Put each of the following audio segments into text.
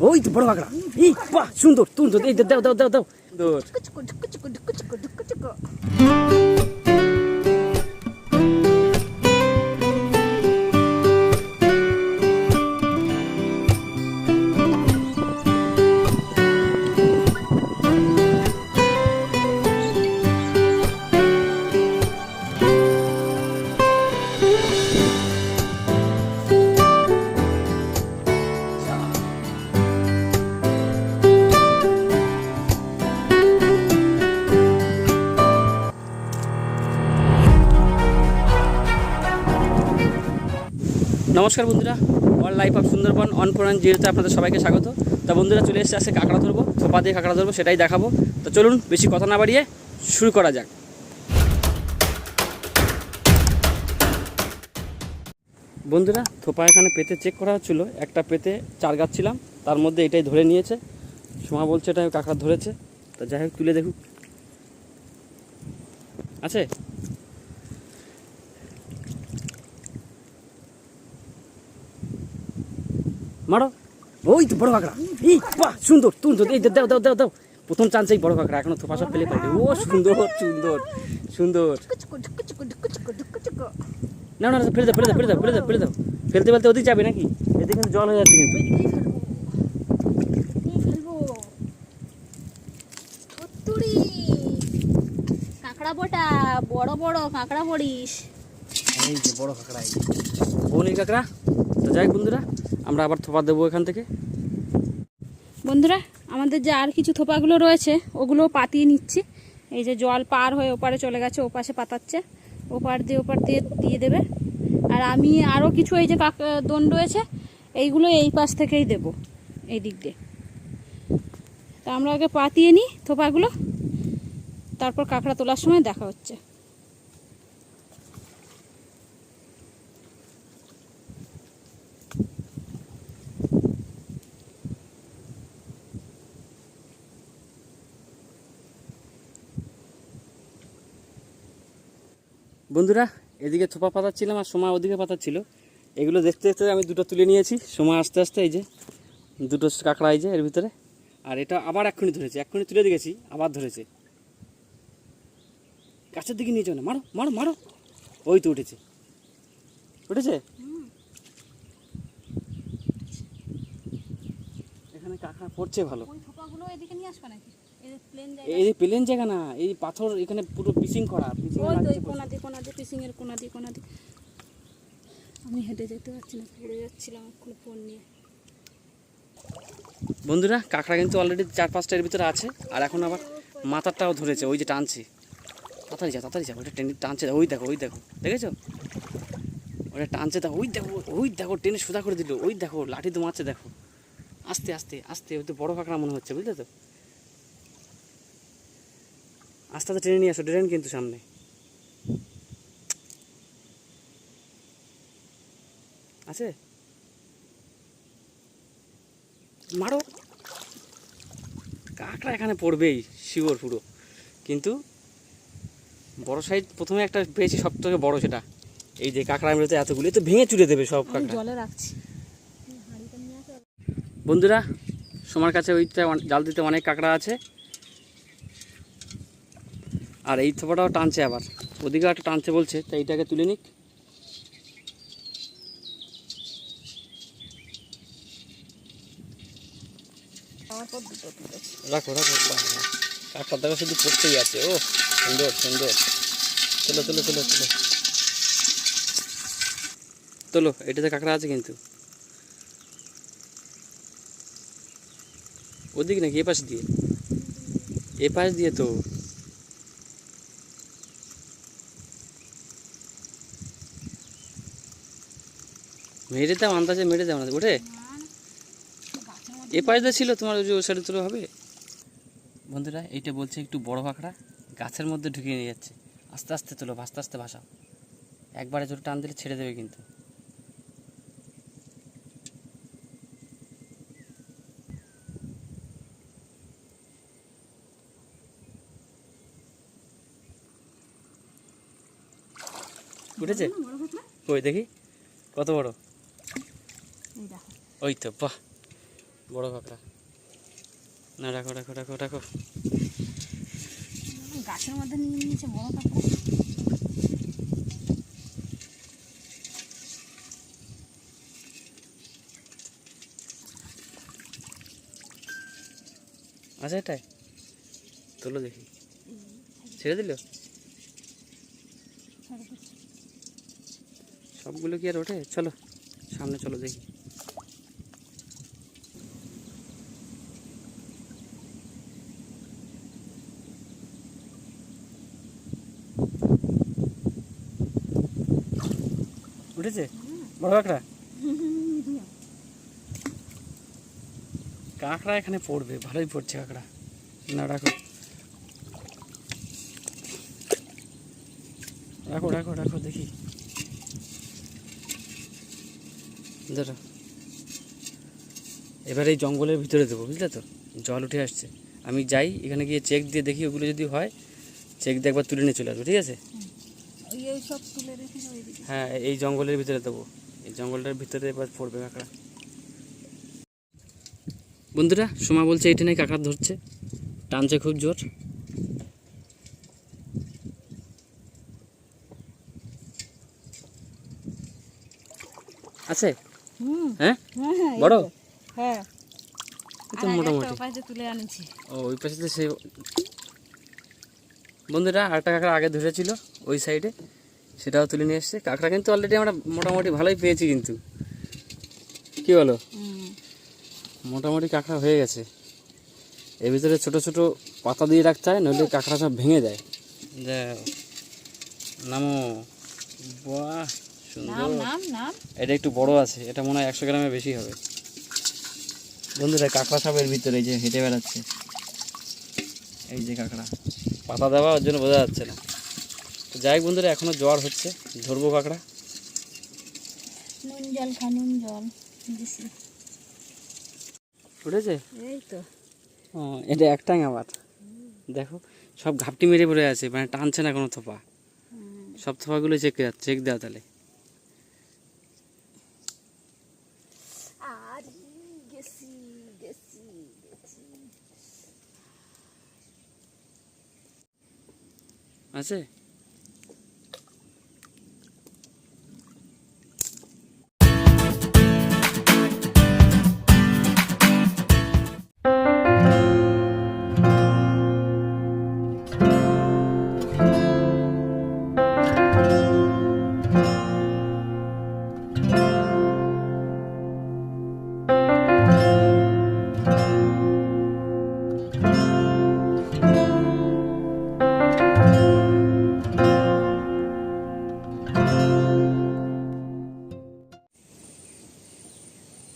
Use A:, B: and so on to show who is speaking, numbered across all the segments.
A: ওই তো বড় কাঁকড়া এই বাহ সুন্দর সুন্দর। এই দাও দাও দাও দাও নমস্কার বন্ধুরা। All life of Sundarban on ফোরান জিরোতে আপনাদের সবাইকে স্বাগত। তা বন্ধুরা চলে এসেছে আজকে কাঁকড়া ধরবো, থোপা দিয়ে কাঁকড়া ধরবো, সেটাই দেখাবো। তো চলুন, বেশি কথা না বাড়িয়ে শুরু করা যাক। বন্ধুরা, থোপা এখানে পেতে চেক করা হচ্ছিল। একটা পেতে চার গাচ্ছিলাম তার মধ্যে এটাই ধরে নিয়েছে। সোমা বলছে এটা কাঁকড়া ধরেছে। তা যাই হোক, তুলে দেখুক। আছে? মারো। ওই তো বড় কাঁকড়া এই বাহ সুন্দর সুন্দর এই দাও দাও দাও দাও। প্রথম চান্সেই বড় কাঁকড়া এখনও থোপা সব পেলে পাইনি ও সুন্দর সুন্দর সুন্দর। না না ফেলে দাও ফেলে দাও ফেলে দাও ফেলে দাও ফেলে দাও। ফেলতে ফেলতে ওদিকে যাবে নাকি? এদিকে কিন্তু জল হয়ে যাচ্ছে কিন্তু।
B: কাঁকড়া বোটা বড় বড় কাঁকড়া পড়িস
A: এই যে বড় কাঁকড়া। বৌনি কাঁকড়া। তো যাই বন্ধুরা আমরা আবার থোপা দেবো এখান থেকে।
B: বন্ধুরা, আমাদের যে আর কিছু থোপাগুলো রয়েছে ওগুলো পাতিয়ে নিচ্ছি। এই যে জল পার হয়ে ওপারে চলে গেছে, ওপাশে পাতাচ্ছে। ওপার দিয়ে ওপার দিয়ে দিয়ে দেবে। আর আমি আরও কিছু এই যে কাক, দোন রয়েছে, এইগুলো এই পাশ থেকেই দেব, এই দিক দিয়ে। তা আমরা আগে পাতিয়ে নিই থোপাগুলো। তারপর কাঁকড়া তোলার সময় দেখা হচ্ছে।
A: বন্ধুরা, এদিকে থোপা পাতাচ্ছিলাম আর সময় ওদিকে পাতাচ্ছিল। এগুলো দেখতে দেখতে আমি দুটো তুলে নিয়েছি। সময় আস্তে আস্তে এই যে, দুটো কাঁকড়া এই যে এর ভিতরে। আর এটা আবার এক্ষুনি ধরেছে, এক্ষুনি তুলে দিয়েছি আবার ধরেছে। গাছের দিকে নিয়ে যাও না, মারো মারো মারো। ওই তো উঠেছে। উঠেছে? এখানে কাঁকড়া পড়ছে ভালো।
B: ওই থোপাগুলো এদিকে নিয়ে আসবে নাকি? এই প্লেন
A: জায়গা। না এই পাথর এখানে পুরো করা পিসিং
B: ওই তো ওই কোনা দিয়ে কোনা দিয়ে পিসিং এর কোনা দিয়ে কোনা দিয়ে আমি হেঁটে যেতে পারছি না পড়ে যাচ্ছিলাম এখন ফোন নিয়ে।
A: বন্ধুরা কাঁকড়া কিন্তু অলরেডি চার পাঁচটা এর ভিতরে আছে আর এখন আবার মাথারটাও ধরেছে ওই যে টানছে। তাড়াতাড়ি যা তাড়াতাড়ি যা ওইটা টেনে টানছে ওই দেখো ওই দেখো দেখেছ? ওটা টানছে দেখো ওই দেখো ওই দেখো টেনে সোজা করে দিল ওই দেখো লাঠি তো মারছে দেখো। আস্তে আস্তে আস্তে ওই তো বড় কাঁকড়া মনে হচ্ছে বুঝলে তো? আস্তে আস্তে টেনে নিয়ে আসো ট্রেন কিন্তু সামনে। আছে? মারো। কাঁকড়া এখানে পড়বেই শিওর পুরো। কিন্তু বড় সাইজ প্রথমে একটা পেয়েছি সব থেকে বড় সেটা। এই যে কাঁকড়া মেরেতে এতগুলো তো ভেঙে চুড়ে দেবে সব কাঁকড়া।
B: জলে রাখছি।
A: বন্ধুরা সোমার কাছে ওইটা জাল দিতে অনেক কাঁকড়া আছে। আর এই থোপাটাও টানছে আবার। ওদিকে একটা টানছে বলছে তাই এইটাকে তুলে নিক। রাখো রাখো কাঁকড়া দেখো শুধু পড়তেই আছে, ও, সুন্দর সুন্দর। চলো চলো চলো চলো চলো এটাতে কাঁকড়া আছে কিন্তু। ওদিক নাকি এ পাশ দিয়ে? এ পাশ দিয়ে তো। মেরে দাম আন্দাজে মেরে না। ওঠে? এ পাশে ছিল তোমার ওই যে ওই সাইডে তোলা হবে? বন্ধুরা, এইটা বলছে একটু বড় কাঁকড়া গাছের মধ্যে ঢুকিয়ে নিয়ে যাচ্ছে। আস্তে আস্তে তোলো আস্তে আস্তে ভাসাও। একবারে জোরে টান দিলে ছেড়ে দেবে কিন্তু। উঠেছে? কই দেখি? কত বড়? ওই তো বাহ। বড় কাঁকড়া না রাখো রাখো রাখো রাখো।
B: গাছের মধ্যে নিয়ে নিয়েছে বড় কাঁকড়া
A: আচ্ছা এটাই? তোলো দেখি। ছেড়ে দিল? সবগুলো কি আর ওঠে? চলো সামনে চলো দেখি। উঠেছে? বড় কাঁকড়া? কাঁকড়া এখানে পড়বে, ভালোই পড়ছে কাঁকড়া। না, রাখো। রাখো রাখো রাখো, দেখি। ধরো এবার এই জঙ্গলের ভিতরে দেবো, বুঝলে তো? জল উঠে আসছে। আমি যাই, এখানে গিয়ে চেক দিয়ে দেখি, ওগুলো যদি হয় চেক দিয়ে একবার তুলে নিয়ে চলে আসব, ঠিক আছে?
B: সব তুলে রেখেছে
A: হ্যাঁ এই জঙ্গলের ভিতরে দেবো। এই জঙ্গলটার ভিতরে এবার পড়বে কাঁকড়া। বন্ধুরা সোমা বলছে এইটা নাকি কাঁকড়া ধরছে। টানছে খুব জোর। আছে? হ্যাঁ?
B: হ্যাঁ হ্যাঁ
A: বড়?
B: হ্যাঁ।
A: তো মোটামুটি।
B: তুলে আনিছি।
A: ও ওই পাশে তো বন্ধুরা আরেকটা কাঁকড়া আগে ধরেছিল ওই সাইডে সেটাও তুলে নিয়ে এসছে। কাঁকড়া কিন্তু অলরেডি আমরা মোটামুটি ভালোই পেয়েছি কিন্তু। কি বলো? মোটামুটি কাঁকড়া হয়ে গেছে। এর ভিতরে ছোট ছোট পাতা দিয়ে রাখতে হয় নইলে কাঁকড়া সব ভেঙে যায়। নামো। বাহ সুন্দর।
B: নাম নাম নাম।
A: এটা একটু বড় আছে এটা মনে হয় একশো গ্রামের বেশি হবে। বন্ধুরা কাঁকড়া সব এর ভিতরে এই যে হেঁটে বেড়াচ্ছে। এই যে কাঁকড়া। পাতা দেওয়া ওর জন্য বোঝা যাচ্ছে না। তো যাই হোক বন্ধুরা এখনও জ্বর হচ্ছে। ধরবো কাঁকড়া।
B: নুন জল খা নুন জল দিছি।
A: উঠেছে?
B: এই তো
A: ও এটা একটাই আবার দেখো সব ঘাপটি মেরে পড়ে আছে মানে টানছে না কোনো থোপা। সব থোপাগুলো চেক চেক দেওয়া তাহলে আছে?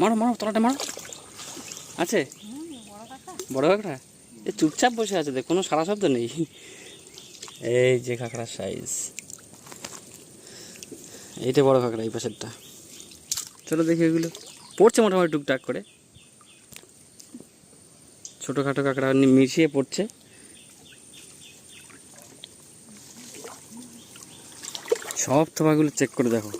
A: মারো মারো, তলাটা মারো। আছে? বড় কাঁকড়া? এ চুপচাপ বসে আছে দেখ, কোনো সারা শব্দ নেই। এই যে কাঁকড়ার সাইজ এইটা বড় কাঁকড়া, এই পাশেরটা। চলো দেখি এগুলো। পড়ছে মোটামুটি টুকটাক করে। ছোটোখাটো কাঁকড়া মিশিয়ে পড়ছে। সব থোপাগুলো চেক করে দেখো।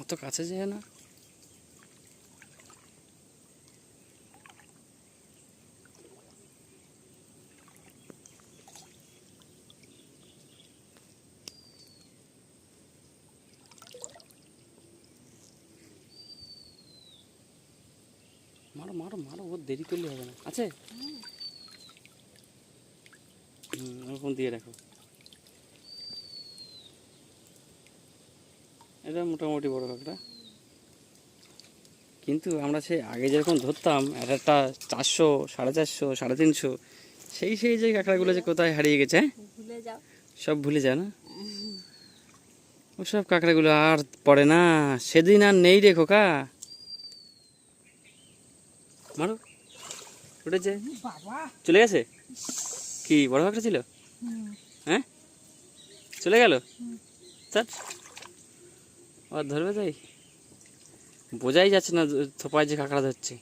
A: অত কাছে যায় না? মারো মারো মারো ও দেরি করলে হবে না। আছে? হুম ওরকম দিয়ে রাখো। এটা মোটামুটি বড় কাঁকড়া কিন্তু আমরা সেই আগে যেরকম ধরতাম এক একটা চারশো সাড়ে চারশো সাড়ে তিনশো সেই সেই যে কাঁকড়াগুলো যে কোথায় হারিয়ে গেছে হ্যাঁ?
B: ভুলে যাও।
A: সব ভুলে যায় না? ওসব কাঁকড়াগুলো আর পড়ে না। সেদিন আর নেই রে খোকা। মারো। উঠেছে। চলে গেছে? কি বড় কাঁকড়া ছিল? হ্যাঁ? চলে গেল? স্যার। আর ধরবে তাই? বোঝাই যাচ্ছে না থোপায় যে কাঁকড়া ধরছে।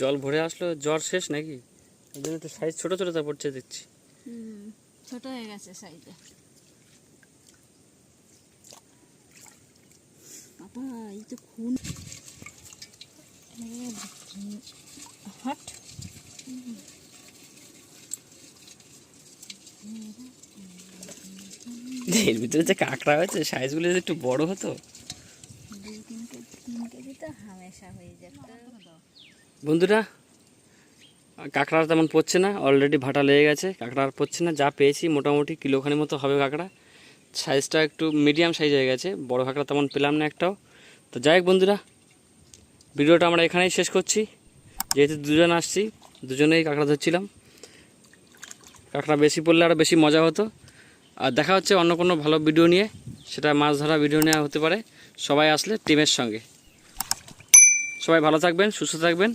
A: জল ভরে আসলো জ্বর শেষ নাকি? ওই জন্য তো সাইজ ছোটো ছোটো তা পড়ছে দেখছি।
B: ছোট হয়ে গেছে সাইজে বাবা এই তো খুন। হট।
A: এর ভিতরে যে কাঁকড়া হয়েছে সাইজগুলো যদি একটু বড় হতো বন্ধুরা কাঁকড়া আর তেমন পড়ছে না অলরেডি ভাটা লেগে গেছে কাঁকড়া আর পড়ছে না, যা পেয়েছি মোটামুটি কিলোখানি মতো হবে কাঁকড়া। সাইজটা একটু মিডিয়াম সাইজ হয়ে গেছে, বড় কাঁকড়া তেমন পেলাম না একটাও। তো যাই হোক বন্ধুরা, ভিডিওটা আমরা এখানেই শেষ করছি। যেহেতু দুজন আসছি, দুজনেই কাঁকড়া ধরছিলাম। কাঁকড়া বেশি পড়লে আরও বেশি মজা হতো। আর দেখা হচ্ছে অন্য কোনো ভালো ভিডিও নিয়ে, সেটা মাছ ধরা ভিডিও নেওয়া হতে পারে। সবাই আসলে টিমের সঙ্গে। সবাই ভালো থাকবেন, সুস্থ থাকবেন।